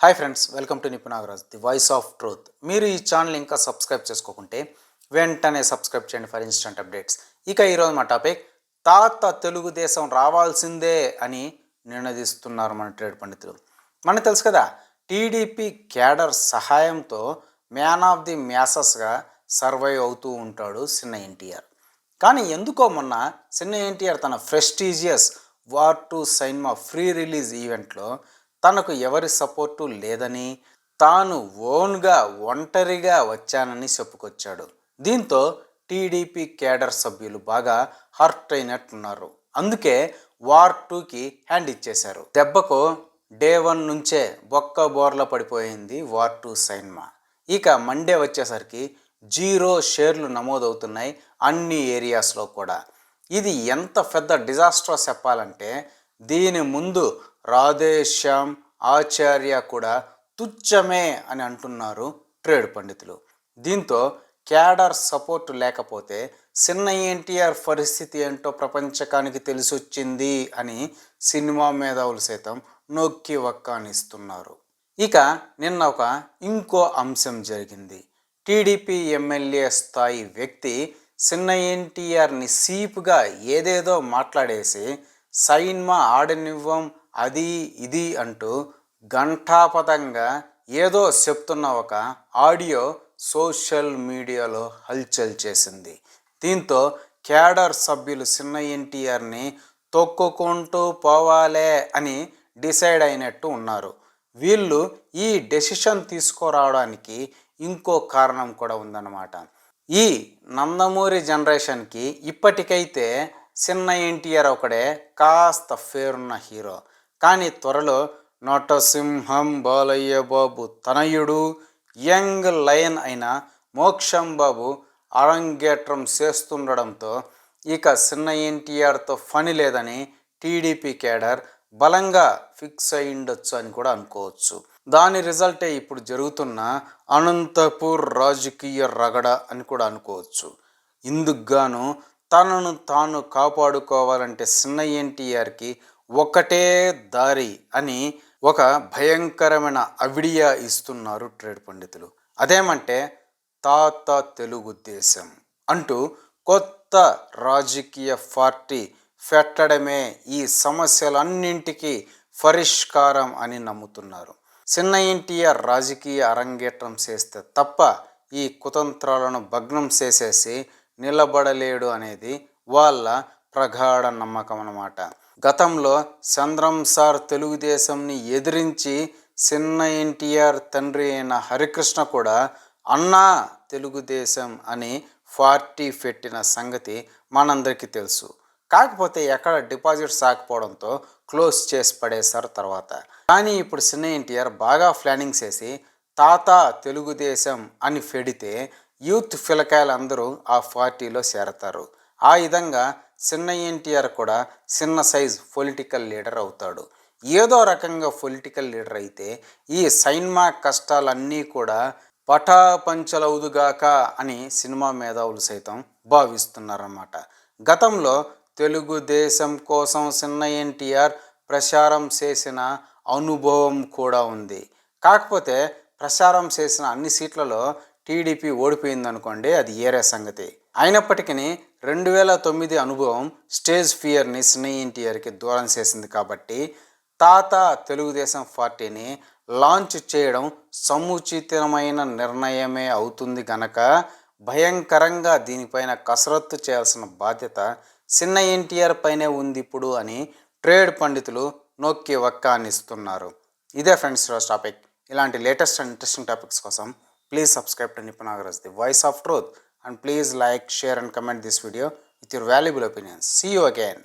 Hi friends welcome to Nipunagaraj the voice of truth మీరు ఈ channel ఇంకా subscribe చేసుకోకుంటే వెంటనే సబ్స్క్రైబ్ చేయండి ఫర్ ఇన్స్టంట్ అప్డేట్స్ ఇక ఈరోజు మా టాపిక్ తాత తెలుగుదేశం రావాల్సిందే అని నినదిస్తున్నారు మన ట్రేడ్ పండితులు. మనకు తెలుసు కదా టీడీపీ క్యాడర్ సహాయంతో మ్యాన్ ఆఫ్ ది మ్యాసెస్గా సర్వైవ్ అవుతూ ఉంటాడు చిన్న ఎన్టీఆర్. కానీ ఎందుకో మొన్న చిన్న ఎన్టీఆర్ తన prestigious war two cinema pre release ఈవెంట్లో తనకు ఎవరి సపోర్టు లేదని తాను ఓన్గా ఒంటరిగా వచ్చానని చెప్పుకొచ్చాడు. దీంతో టీడీపీ కేడర్ సభ్యులు బాగా హర్ట్ అయినట్టున్నారు. అందుకే వార్ టూకి హ్యాండ్ ఇచ్చేశారు. దెబ్బకు డే వన్ నుంచే బొక్క బోర్ల పడిపోయింది వార్ టూ సైన్మా. ఇక మండే వచ్చేసరికి జీరో షేర్లు నమోదవుతున్నాయి అన్ని ఏరియాస్లో కూడా. ఇది ఎంత పెద్ద డిజాస్టర్ చెప్పాలంటే దీని ముందు రాధేశ్యామ్ ఆచార్య కూడా తుచ్చమే అని అంటున్నారు ట్రేడ్ పండితులు. దీంతో క్యాడర్ సపోర్ట్ లేకపోతే చిన్న ఎన్టీఆర్ పరిస్థితి ఏంటో ప్రపంచకానికి తెలిసొచ్చింది అని సినిమా మేధావులు సైతం నొక్కి వక్కానిస్తున్నారు. ఇక నిన్న ఒక ఇంకో అంశం జరిగింది. టీడీపీ ఎమ్మెల్యే స్థాయి వ్యక్తి చిన్న ఎన్టీఆర్ని సీపుగా ఏదేదో మాట్లాడేసి సైన్మా ఆడనివ్వం అది ఇది అంటూ ఘంటాపథంగా ఏదో చెప్తున్న ఒక ఆడియో సోషల్ మీడియాలో హల్చల్ చేసింది. దీంతో క్యాడర్ సభ్యులు చిన్న ఎన్టీఆర్ని తొక్కుకుంటూ పోవాలే అని డిసైడ్ అయినట్టు ఉన్నారు. వీళ్ళు ఈ డెసిషన్ తీసుకురావడానికి ఇంకో కారణం కూడా ఉందన్నమాట. ఈ నందమూరి జనరేషన్కి ఇప్పటికైతే చిన్న ఎన్టీఆర్ ఒకడే కాస్త ఫేరున్న హీరో. కానీ త్వరలో నటసింహం బాలయ్య బాబు తనయుడు యంగ్ లయన్ అయిన మోక్షం బాబు అరంగేట్రం చేస్తుండడంతో ఇక చిన్న ఎన్టీఆర్తో ఫని లేదని టీడీపీ కేడర్ బలంగా ఫిక్స్ అయ్యుండొచ్చు అని కూడా అనుకోవచ్చు. దాని రిజల్టే ఇప్పుడు జరుగుతున్న అనంతపూర్ రాజకీయ రగడ అని కూడా అనుకోవచ్చు. ఇందుకు గాను తనను తాను కాపాడుకోవాలంటే చిన్న ఎన్టీఆర్కి ఒకటే దారి అని ఒక భయంకరమైన అవిడియా ఇస్తున్నారు ట్రేడ్ పండితులు. అదేమంటే తాత తెలుగుదేశం అంటూ కొత్త రాజకీయ పార్టీ పెట్టడమే ఈ సమస్యలన్నింటికీ పరిష్కారం అని నమ్ముతున్నారు. చిన్న ఎన్టీఆర్ రాజకీయ అరంగేట్రం చేస్తే తప్ప ఈ కుతంత్రాలను భగ్నం చేసేసి నిలబడలేడు అనేది వాళ్ళ ప్రగాఢ నమ్మకం అన్నమాట. గతంలో చంద్రం సార్ తెలుగుదేశంని ఎదిరించి చిన్న ఎన్టీఆర్ తండ్రి అయిన హరికృష్ణ కూడా అన్నా తెలుగుదేశం అని పార్టీ పెట్టిన సంగతి మనందరికీ తెలుసు. కాకపోతే ఎక్కడ డిపాజిట్ సాకపోవడంతో క్లోజ్ చేసి పడేశారు తర్వాత. కానీ ఇప్పుడు చిన్న ఎన్టీఆర్ బాగా ప్లానింగ్ చేసి తాత తెలుగుదేశం అని పెడితే యూత్ పిలకాయలందరూ ఆ పార్టీలో చేరతారు. ఆ విధంగా చిన్న ఎన్టీఆర్ కూడా చిన్న సైజ్ పొలిటికల్ లీడర్ అవుతాడు. ఏదో రకంగా పొలిటికల్ లీడర్ అయితే ఈ సైన్మా కష్టాలన్నీ కూడా పటాపంచలవుదుగాక అని సినిమా మేధావులు సైతం భావిస్తున్నారన్నమాట. గతంలో తెలుగుదేశం కోసం చిన్న ఎన్టీఆర్ ప్రచారం చేసిన అనుభవం కూడా ఉంది. కాకపోతే ప్రచారం చేసిన అన్ని సీట్లలో టీడీపీ ఓడిపోయిందనుకోండి అది ఏరే సంగతి. అయినప్పటికీ రెండు వేల తొమ్మిది అనుభవం స్టేజ్ ఫియర్ని సినీ ఎన్టీఆర్కి దూరం చేసింది కాబట్టి తాత తెలుగుదేశం పార్టీని లాంచ్ చేయడం సముచితమైన నిర్ణయమే అవుతుంది గనక భయంకరంగా దీనిపైన కసరత్తు చేయాల్సిన బాధ్యత చిన్న ఎన్టీఆర్ పైనే ఉంది ఇప్పుడు అని ట్రేడ్ పండితులు నొక్కి వక్కానిస్తున్నారు. ఇదే ఫ్రెండ్స్ ఈరోజు టాపిక్. ఇలాంటి లేటెస్ట్ అండ్ ఇంట్రెస్టింగ్ టాపిక్స్ కోసం please subscribe to నిపుణాగరస్ the voice of truth. and please like, share and comment this video with your valuable opinions. See you again.